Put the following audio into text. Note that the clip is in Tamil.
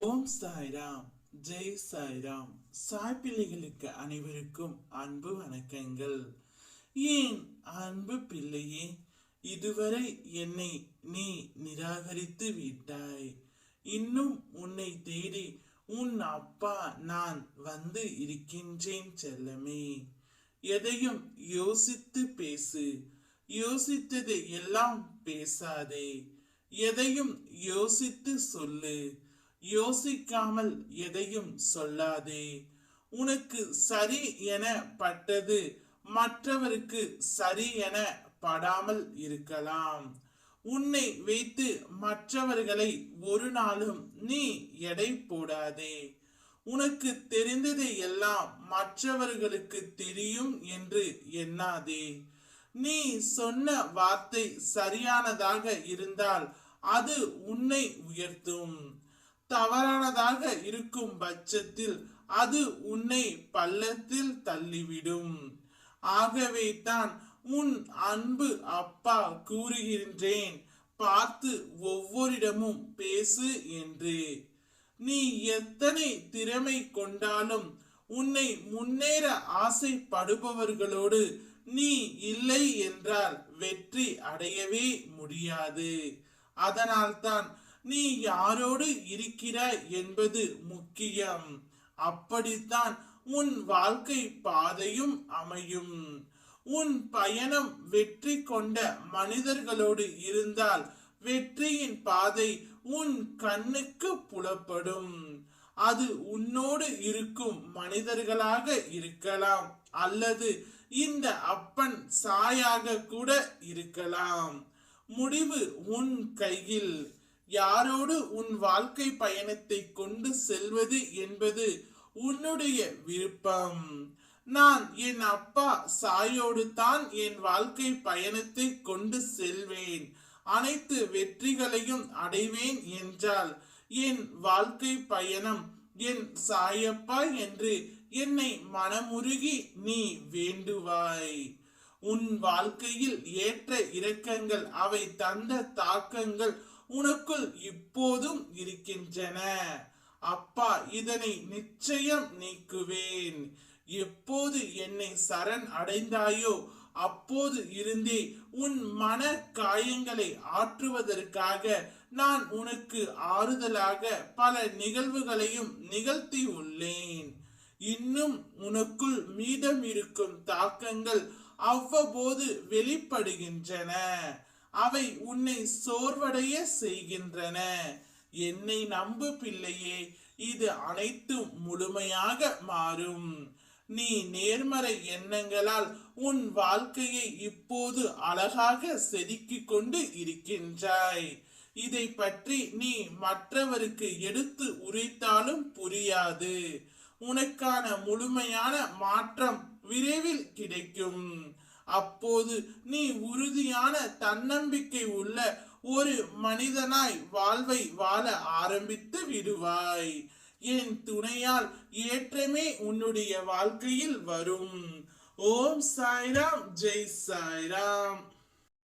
ஓம் சாய்ராம். ஜெய் சாய்ராம். சாய் பிள்ளைகளுக்கு அனைவருக்கும் அன்பு வணக்கங்கள். ஏன் அன்பு பிள்ளையே இதுவரை என்னை நீ நிராகரித்து விட்டாய். இன்னும் உன்னை தேடி உன் அப்பா நான் வந்து இருக்கின்றேன் செல்லமே. எதையும் யோசித்து பேசு. யோசித்ததை எல்லாம் பேசாதே. எதையும் யோசித்து சொல்லு. யோசிக்காமல் எதையும் சொல்லாதே. உனக்கு சரி என பட்டது மற்றவருக்கு சரி என படாமல் இருக்கலாம். உன்னை வைத்து மற்றவர்களை ஒரு நாளும் நீ எடை போடாதே. உனக்கு தெரிந்ததை எல்லாம் மற்றவர்களுக்கு தெரியும் என்று எண்ணாதே. நீ சொன்ன வார்த்தை சரியானதாக இருந்தால் அது உன்னை உயர்த்தும். தவறானதாக இருக்கும் பட்சத்தில் அது உன்னை பள்ளத்தில் தள்ளிவிடும். ஆகவே தான் உன் அன்பு அப்பா கூறுகின்றேன். பார்த்து ஒவ்வொரிடமும் பேசு என்று. நீ எத்தனை திறமை கொண்டாலும் உன்னை முன்னேற ஆசைப்படுபவர்களோடு நீ இல்லை என்றால் வெற்றி அடையவே முடியாது. அதனால்தான் நீ யாரோடு இருக்கிறாய் என்பது முக்கியம். அப்படித்தான் உன் வாழ்க்கை பாதையும் அமையும். உன் பயணம் வெற்றி கொண்ட மனிதர்களோடு இருந்தால் வெற்றியின் பாதை உன் கண்ணுக்கு புலப்படும். அது உன்னோடு இருக்கும் மனிதர்களாக இருக்கலாம் அல்லது இந்த அப்பன் சாயாக கூட இருக்கலாம். முடிவு உன் கையில். யாரோடு உன் வாழ்க்கை பயணத்தை கொண்டு செல்வது என்பது உன்னுடைய விருப்பம். நான் என் அப்பா சாயோடு தான் என் வாழ்க்கை பயணத்தை கொண்டு செல்வேன். அனைத்து வெற்றிகளையும் அடைவேன் என்றால் என் வாழ்க்கை பயணம் என் சாயப்பா என்று என்னை மனமுருகி நீ வேண்டுவாய். உன் வாழ்க்கையில் ஏற்ற இரக்கங்கள் அவை தந்த தாக்கங்கள் உனக்குள் இப்போதும் இருக்கின்றன. அப்பா இதனை நிச்சயம் நீக்குவேன். எப்போது என்னை சரண் அடைந்தாயோ அப்போது இருந்தே உன் மன காயங்களை ஆற்றுவதற்காக நான் உனக்கு ஆறுதலாக பல நிகழ்வுகளையும் நிகழ்த்தி உள்ளேன். இன்னும் உனக்குள் மீதம் இருக்கும் தாக்கங்கள் அவ்வப்போது வெளிப்படுகின்றன. அவை உன்னை சோர்வடைய செய்கின்றன. என்னை நம்பு பிள்ளையே இது அனைத்தும் முழுமையாக மாறும். நீ நேர்மறை எண்ணங்களால் உன் வாழ்க்கையை இப்போது அழகாக செதுக்கிக் கொண்டு இருக்கின்றாய். இதை பற்றி நீ மற்றவருக்கு எடுத்து உரைத்தாலும் புரியாது. உனக்கான முழுமையான மாற்றம் விரைவில் கிடைக்கும். அப்போது நீ உறுதியான தன்னம்பிக்கை உள்ள ஒரு மனிதனாய் வாழ்வை வாழ ஆரம்பித்து விடுவாய். என் துணையால் ஏற்றமே உன்னுடைய வாழ்க்கையில் வரும். ஓம் சாய்ராம் ஜெய் சாய்ராம்.